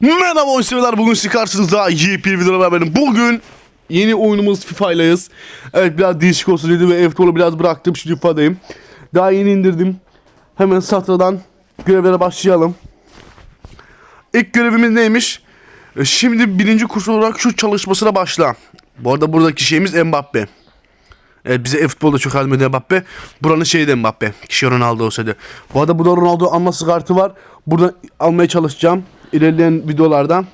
Merhaba oyun severler bugün sizi karşınızda yepyeni videoda beraberim. Bugün yeni oyunumuz FIFA'ylayız. Evet biraz değişik olsun dedim ve futbolu biraz bıraktım şimdi FIFA'dayım. Daha yeni indirdim. Hemen satradan görevlere başlayalım. İlk görevimiz neymiş? E, Şimdi birinci kurs olarak şu çalışmasına başla. Bu arada buradaki şeyimiz Mbappe. Evet bize e-futbolda çok yardım ediyor Mbappe. Buranın şeyi de Mbappe. Kişi Ronaldo olsaydı. Bu arada burada Ronaldo alması kartı var. Buradan almaya çalışacağım. İlerleyen videolarda.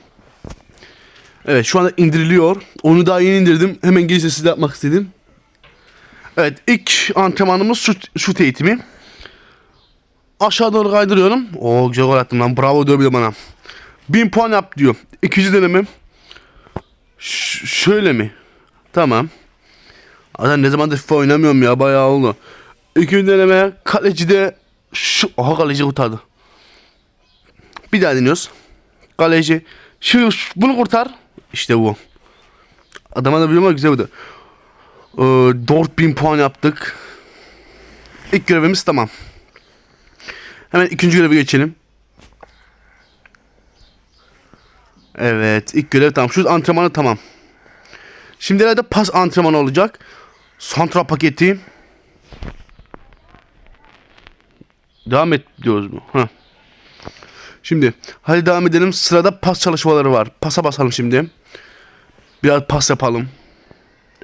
Evet şu anda indiriliyor. Onu daha yeni indirdim. Hemen gelişte size yapmak istedim. Evet ilk antrenmanımız şut, şut eğitimi. Aşağı doğru kaydırıyorum. Oo güzel gol attım lan. Bravo diyor bana. 1000 puan yap diyor. İkinci deneme. Ş- şöyle mi? Tamam. Adam ne zamandır FIFA oynamıyorum ya bayağı oldu. İkinci deneme kaleci de şu aha kaleci kurtardı. Bir daha deniyoruz. Kaleci şu şu- bunu kurtar. İşte bu. Adama da biliyorum güzel bu Ee, 4000 puan yaptık. İlk görevimiz tamam. Hemen ikinci göreve geçelim. Evet ilk görev tamam. Şu antrenmanı tamam. Şimdi herhalde pas antrenmanı olacak. Santra paketi. Devam et diyoruz mu? Ha. Şimdi hadi devam edelim. Sırada pas çalışmaları var. Pasa basalım şimdi. Biraz pas yapalım.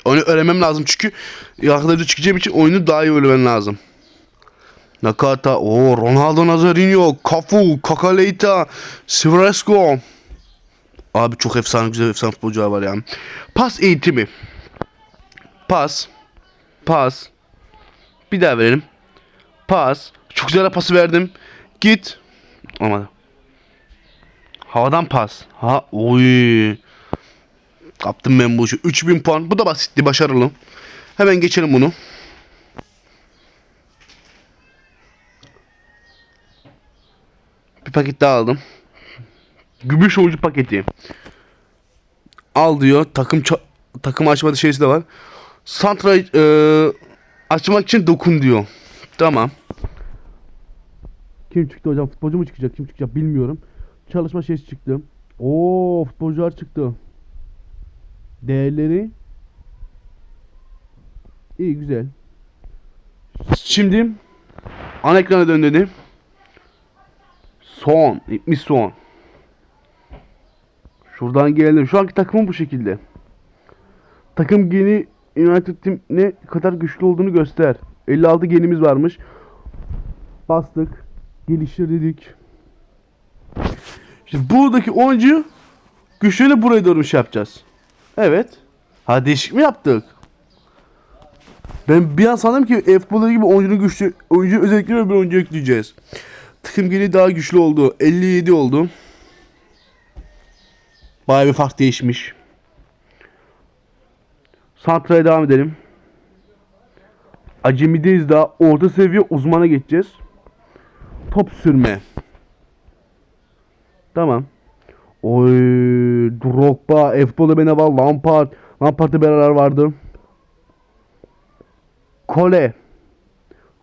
Onu öğrenmem lazım çünkü arkadaşlar çıkacağım için oyunu daha iyi öğrenmem lazım. Nakata, o Ronaldo Nazarinho, Cafu, Kakaleita, Sivresco. Abi çok efsane güzel efsane futbolcular var ya. Pas eğitimi. Pas. Pas. Bir daha verelim. Pas. Çok güzel pası verdim. Git. Olmadı. Havadan pas. Ha oy. Kaptım ben bu işi. 3000 puan. Bu da basitti. Başarılı. Hemen geçelim bunu. Bir paket daha aldım. Gümüş oyuncu paketi. Al diyor. Takım takım açma şeysi de var. Santra e, açmak için dokun diyor. Tamam. Kim çıktı hocam? Futbolcu mu çıkacak? Kim çıkacak bilmiyorum. Çalışma şeysi çıktı. Oo futbolcular çıktı. Değerleri iyi güzel. Şimdi ana ekrana dön. Son. 70 son. Şuradan geldim. Şu anki takımım bu şekilde. Takım geni United Team ne kadar güçlü olduğunu göster. 56 genimiz varmış. Bastık. Geliştirdik. Şimdi buradaki oyuncu güçlerini buraya doğru şey yapacağız. Evet. Ha değişik mi yaptık? Ben bir an sandım ki e-futbolda gibi oyuncunun güçlü oyuncu özellikleri bir oyuncu ekleyeceğiz. Takım geni daha güçlü oldu. 57 oldu. Bayağı bir fark değişmiş. Santra'ya devam edelim. Acemideyiz daha. Orta seviye uzmana geçeceğiz. Top sürme. Tamam. Oy, Drogba, bana var, Lampard. Lampard'da beraber vardı. Kole.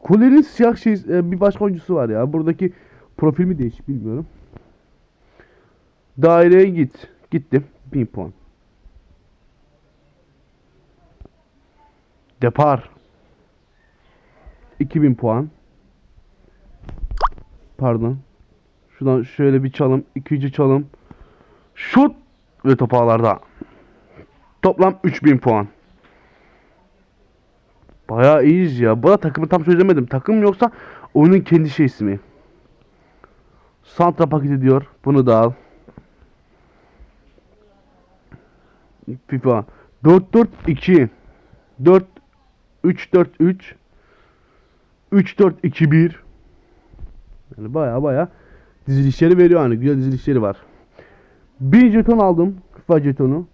Kole'nin siyah şey, e, bir başka oyuncusu var ya. Buradaki profil mi değişik bilmiyorum. Daireye git. Gittim. 1000 puan. Depar. 2000 puan. Pardon. Şuradan şöyle bir çalım. ikinci çalım. Şut. Ve top ağlarda. Toplam 3000 puan. Bayağı iyiyiz ya. Bu da takımı tam çözemedim. Takım yoksa oyunun kendi şeysi mi? Santra paketi diyor. Bunu da al. FIFA 4-4-2 4 3-4-3 3-4-2-1 Yani baya baya dizilişleri veriyor hani güzel dizilişleri var. Bir jeton aldım FIFA jetonu.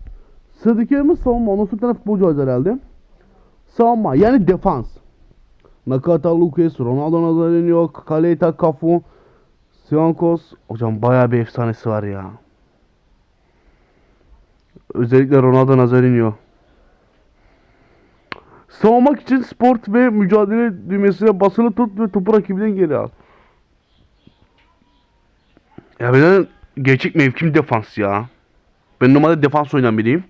Sıradaki yerimiz savunma. Ondan sonra tane futbolcu var herhalde. Savunma yani defans. Nakata Lucas, Ronaldo Nazarinho, Kaleta Cafu, Sivankos. Hocam baya bir efsanesi var ya. Özellikle Ronaldo Nazarinho. Savunmak için sport ve mücadele düğmesine basılı tut ve topu rakibinden geri al. Ya ben gerçek mevkim defans ya. Ben normalde defans oynayan biriyim.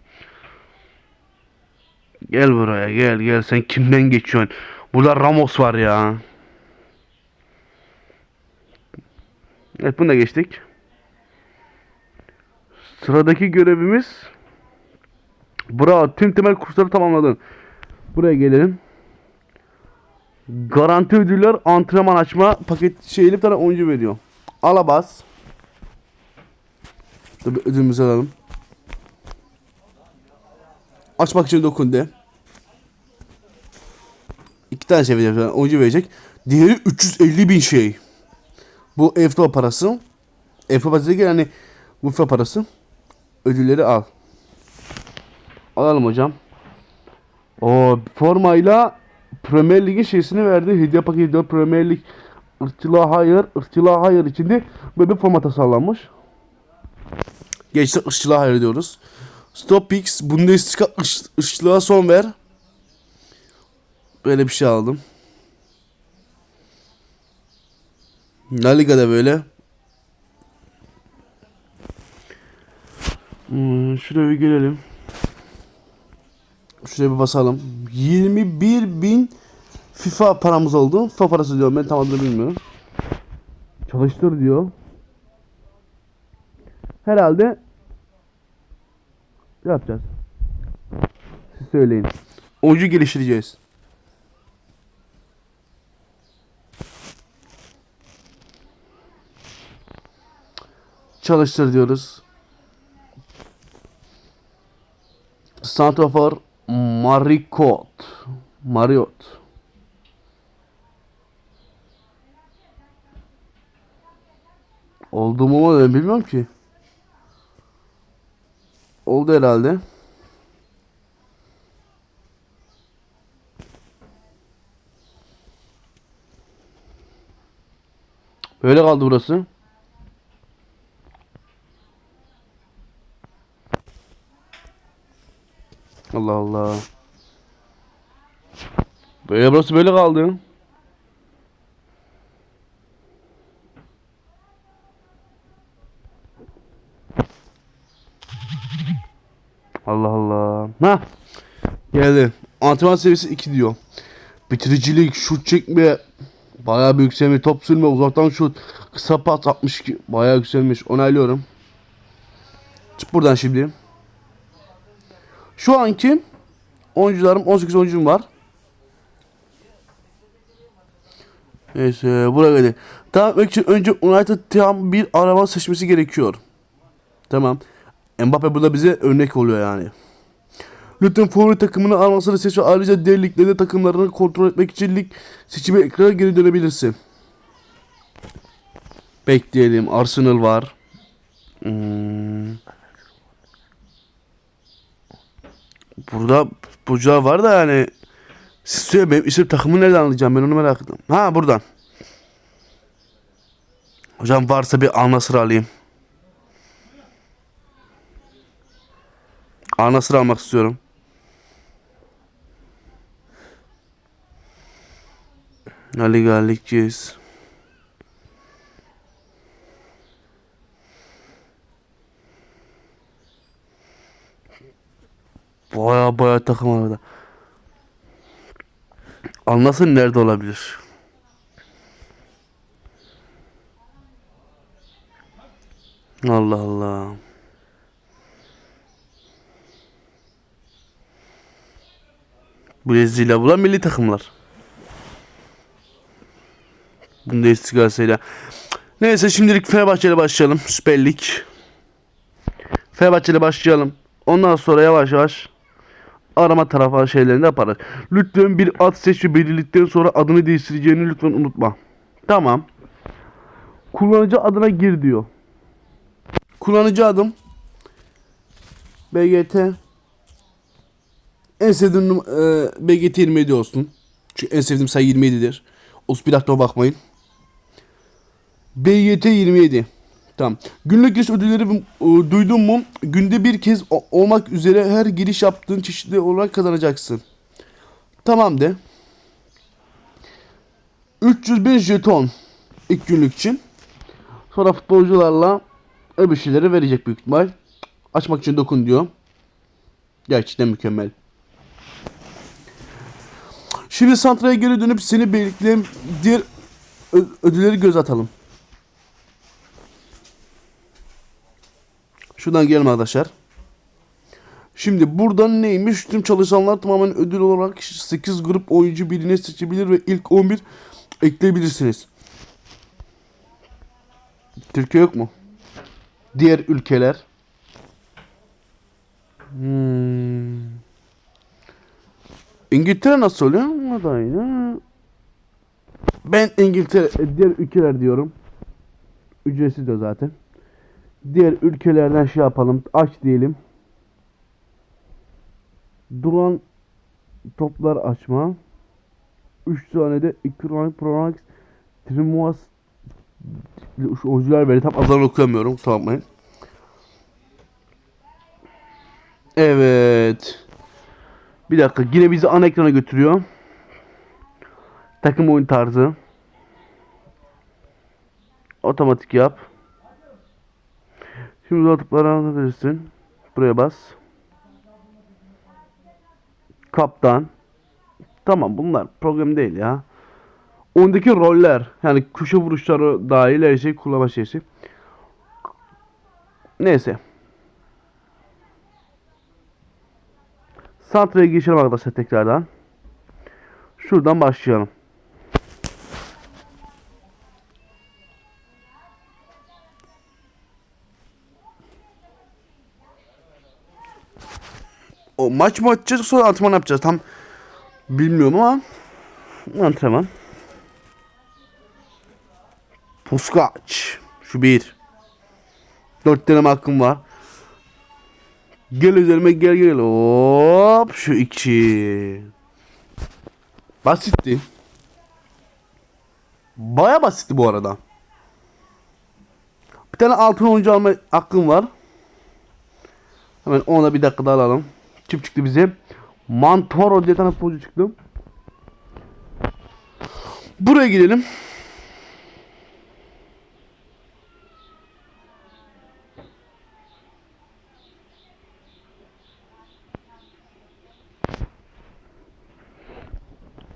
Gel buraya gel gel sen kimden geçiyorsun? Burada Ramos var ya. Evet bunu da geçtik. Sıradaki görevimiz Bravo tüm temel kursları tamamladın. Buraya gelelim. Garanti ödüller antrenman açma paket şeyli bir tane oyuncu veriyor. Alabas. Tabi ödülümüzü alalım. Açmak için dokun de. İki tane şey verecek. Oyuncu verecek. Diğeri 350 bin şey. Bu EFTA parası. EFTA parası değil yani bu FIFA parası. Ödülleri al. Alalım hocam. O formayla Premier Lig'in şeysini verdi. Hediye paketi 4 Premier Lig ırkçılığa hayır, ırkçılığa hayır içinde böyle bir forma tasarlanmış. Geçti ırkçılığa hayır diyoruz. Stop X Bundesliga ırkçılığa son ver. Böyle bir şey aldım. La Liga'da böyle. Hmm, şuraya bir gelelim. Şuraya bir basalım. 21 bin FIFA paramız oldu. FIFA parası diyorum ben tam adını bilmiyorum. Çalıştır diyor. Herhalde yapacağız. Siz söyleyin. Oyuncu geliştireceğiz. Çalıştır diyoruz. Santrafor Maricot. Mariot. Oldu mu bilmiyorum ki. Oldu herhalde. Böyle kaldı burası. Allah Allah. Böyle burası böyle kaldı. Allah Allah. Ha. Geldi. Antrenman seviyesi 2 diyor. Bitiricilik, şut çekme, bayağı bir yükselme, top sürme, uzaktan şut, kısa pas 62, bayağı yükselmiş. Onaylıyorum. Çık buradan şimdi. Şu anki oyuncularım 18 oyuncum var. Neyse buraya geldi. Devam etmek için önce United tam bir araba seçmesi gerekiyor. Tamam. Mbappe burada bize örnek oluyor yani. Lütfen favori takımını almasını seç ve ayrıca diğer takımlarını kontrol etmek için lig seçimi ekrana geri dönebilirsin. Bekleyelim. Arsenal var. Hmm. Burada bucağı var da yani siz söyle benim isim takımı nereden alacağım ben onu merak ettim. Ha buradan. Hocam varsa bir Al-Nassr alayım. Al-Nassr almak istiyorum. La Liga Ligceyiz. Baya baya takım var orada. Anlasın nerede olabilir? Allah Allah. Brezilya bulan milli takımlar. Bunda istigasıyla. Neyse şimdilik Fenerbahçe ile başlayalım. Süper Lig. Fenerbahçe ile başlayalım. Ondan sonra yavaş yavaş arama tarafa şeylerini yaparız. Lütfen bir ad seç ve belirledikten sonra adını değiştireceğini lütfen unutma. Tamam. Kullanıcı adına gir diyor. Kullanıcı adım BGT en sevdiğim e, BGT 27 olsun. Çünkü en sevdiğim sayı 27'dir. 31 aklıma bakmayın. BYT 27. Tamam. Günlük giriş ödülleri e, duydun mu? Günde bir kez olmak üzere her giriş yaptığın çeşitli olarak kazanacaksın. Tamam de. 305 jeton ilk günlük için. Sonra futbolcularla öbür şeyleri verecek büyük ihtimal. Açmak için dokun diyor. Gerçekten mükemmel. Şimdi Santra'ya geri dönüp seni bekleyen diğer ödülleri göz atalım. Şuradan gelelim arkadaşlar. Şimdi buradan neymiş? Tüm çalışanlar tamamen ödül olarak 8 grup oyuncu birine seçebilir ve ilk 11 ekleyebilirsiniz. Türkiye yok mu? Diğer ülkeler. Hmm. İngiltere nasıl oluyor? O da aynı. Ben İngiltere, diğer ülkeler diyorum. Ücretsiz de zaten. Diğer ülkelerden şey yapalım. Aç diyelim. Duran toplar açma. 3 tane de Ikran Pronax Trimuas şu oyuncular böyle tam adlarını okuyamıyorum kusura bakmayın. Evet. Bir dakika yine bizi ana ekrana götürüyor. Takım oyun tarzı. Otomatik yap. Şimdi uzattıkları alabilirsin. Buraya bas. Kaptan. Tamam bunlar program değil ya. Ondaki roller yani köşe vuruşları dahil her şey kullanma şeysi. Neyse. Santra'ya geçelim arkadaşlar tekrardan. Şuradan başlayalım. O maç mı atacağız sonra antrenman yapacağız tam bilmiyorum ama antrenman. Puskaç. Şu bir. Dört deneme hakkım var. Gel üzerime gel gel. Hop şu iki. Basitti. Baya basitti bu arada. Bir tane altın oyuncu alma hakkım var. Hemen ona bir dakika daha alalım. Kim çıktı bize? Mantoro diye tane futbolcu çıktı. Buraya gidelim.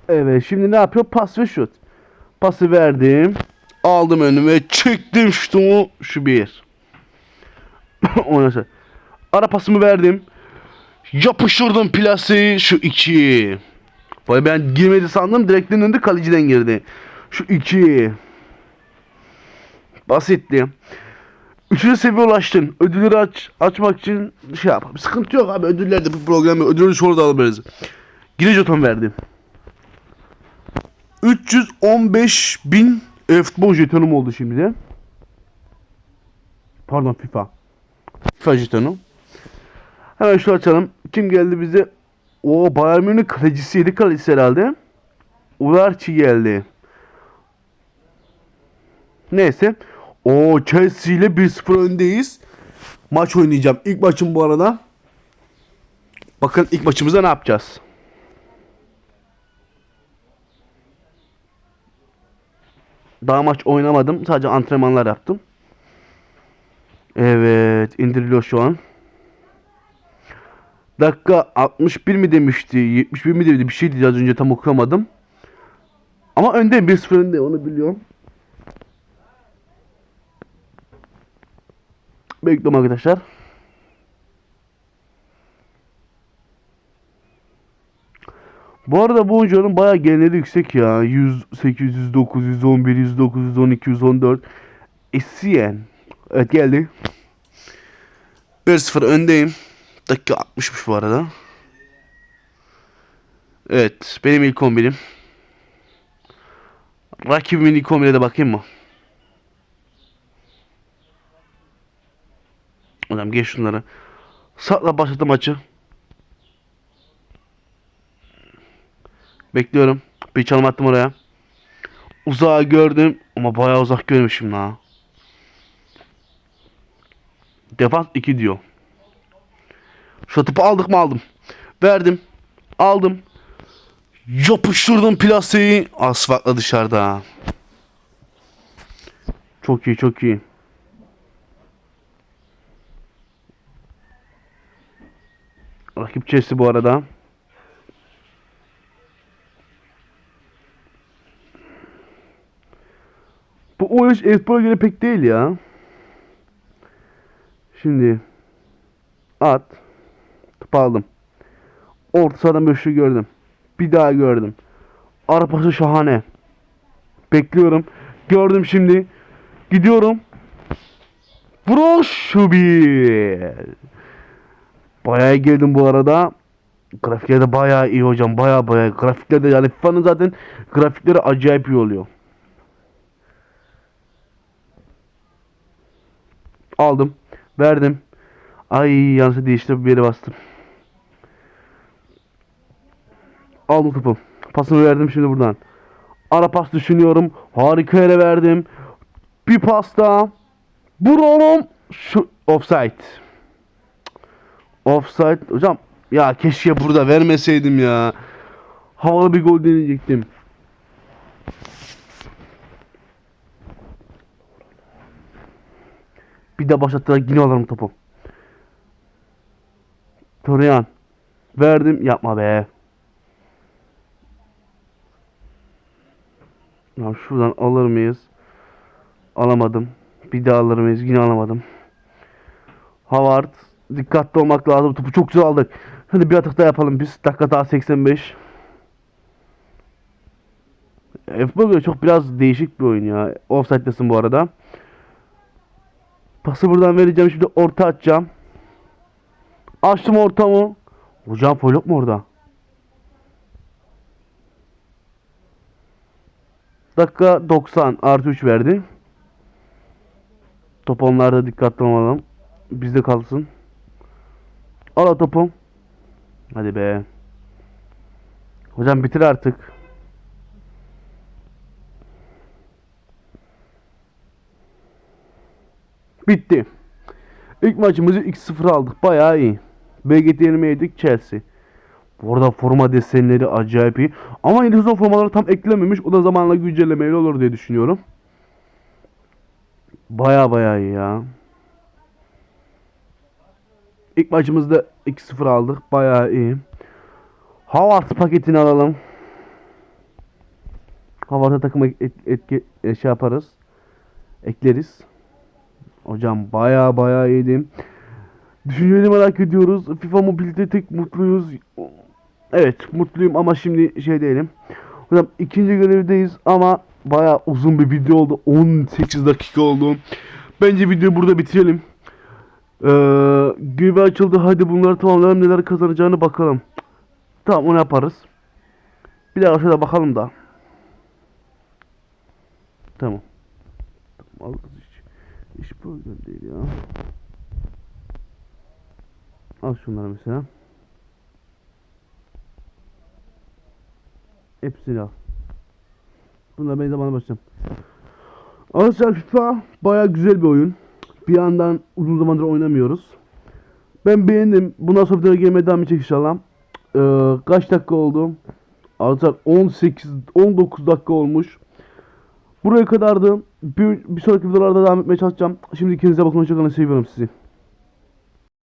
Evet şimdi ne yapıyor? Pas ve şut. Pası verdim. Aldım önüme. Çektim şutumu. Şu bir. Ondan sonra. Ara pasımı verdim. Yapıştırdım plaseyi. Şu iki. Vay ben girmedi sandım. Direkten döndü kaleciden girdi. Şu iki. Basitti. Üçüncü seviye ulaştın. Ödülleri aç, açmak için şey yap. Sıkıntı yok abi. Ödüllerde bu programı ödülleri sonra da alabiliriz. Gire jeton verdim. 315 bin e-futbol jetonum oldu şimdi de. Pardon FIFA. FIFA jetonu. Hemen şunu açalım. Kim geldi bize? O Bayern Münih kalecisiydi kalecisi herhalde. Ularçi geldi. Neyse. O Chelsea ile 1-0 öndeyiz. Maç oynayacağım. İlk maçım bu arada. Bakın ilk maçımızda ne yapacağız? Daha maç oynamadım. Sadece antrenmanlar yaptım. Evet. indiriliyor şu an. Dakika 61 mi demişti? 71 mi dedi? Bir şeydi az önce tam okuyamadım. Ama öndeyim. 1-0 önde. Onu biliyorum. Bekliyorum arkadaşlar. Bu arada bu oyuncuların bayağı geneli yüksek ya. 108, 109, 111, 109, 112, 114. Essien. Evet geldi. 1-0 öndeyim. Dakika 60'mış bu arada. Evet. Benim ilk 11'im. Rakibimin ilk 11'e de bakayım mı? Adam geç şunları. Sakla başladı maçı. Bekliyorum. Bir çalım attım oraya. Uzağa gördüm ama bayağı uzak görmüşüm la. Defans 2 diyor. Şu aldık mı aldım. Verdim. Aldım. Yapıştırdım plastiği. Asfaltla dışarıda. Çok iyi çok iyi. Rakip Chelsea bu arada. Bu oyun Espor'a göre pek değil ya. Şimdi at. Aldım. Orta sahadan şey gördüm. Bir daha gördüm. Arapası şahane. Bekliyorum. Gördüm şimdi. Gidiyorum. Broşubir. Bayağı girdim bu arada. Grafikler de bayağı iyi hocam. Bayağı bayağı. Grafikler de yani FIFA'nın zaten grafikleri acayip iyi oluyor. Aldım. Verdim. Ay yanlış değişti bir yere bastım. Aldım topu. Pasını verdim şimdi buradan. Ara pas düşünüyorum. Harika yere verdim. Bir pasta. Vuralım. Şu offside. Offside. Hocam ya keşke burada vermeseydim ya. Havalı bir gol deneyecektim. Bir de başlattılar yine alırım topu. Torian. Verdim. Yapma be. Ya şuradan alır mıyız? Alamadım. Bir daha alır mıyız? Yine alamadım. Havard. Dikkatli olmak lazım. Topu çok güzel aldık. Hadi bir atak daha yapalım biz. Dakika daha 85. Futbol böyle çok biraz değişik bir oyun ya. Offside'desin bu arada. Pası buradan vereceğim. Şimdi orta açacağım. Açtım ortamı. Hocam yok mu orada? Dakika 90 artı 3 verdi. Top onlarda dikkatli olalım. Bizde kalsın. Al topu. Hadi be. Hocam bitir artık. Bitti. İlk maçımızı 2-0 aldık. Bayağı iyi. BGT yedik Chelsea. Bu arada forma desenleri acayip iyi. Ama Edison formaları tam eklememiş. O da zamanla güncellemeyle olur diye düşünüyorum. Baya baya iyi ya. İlk maçımızda 2-0 aldık. Baya iyi. Havard paketini alalım. Havard'a takıma et, etki e, şey yaparız. Ekleriz. Hocam baya baya iyiydim. Düşünceni merak ediyoruz. FIFA Mobile'de tek mutluyuz. Evet mutluyum ama şimdi şey değilim. Hocam ikinci görevdeyiz ama baya uzun bir video oldu. 18 dakika oldu. Bence videoyu burada bitirelim. Ee, görev açıldı. Hadi bunları tamamlayalım. Neler kazanacağını bakalım. Tamam onu yaparız. Bir de aşağıda bakalım da. Tamam. Tamam iş. İş böyle değil ya. Al şunları mesela. Hepsini al. Bunlar ben zamana başlayacağım. Arkadaşlar FIFA baya güzel bir oyun. Bir yandan uzun zamandır oynamıyoruz. Ben beğendim. Bundan sonra bir gelmeye devam edecek inşallah. Ee, kaç dakika oldu? Arkadaşlar 18 19 dakika olmuş. Buraya kadardı. Bir, bir sonraki videolarda devam etmeye çalışacağım. Şimdi ikinize bakın. Hoşçakalın. Seviyorum sizi.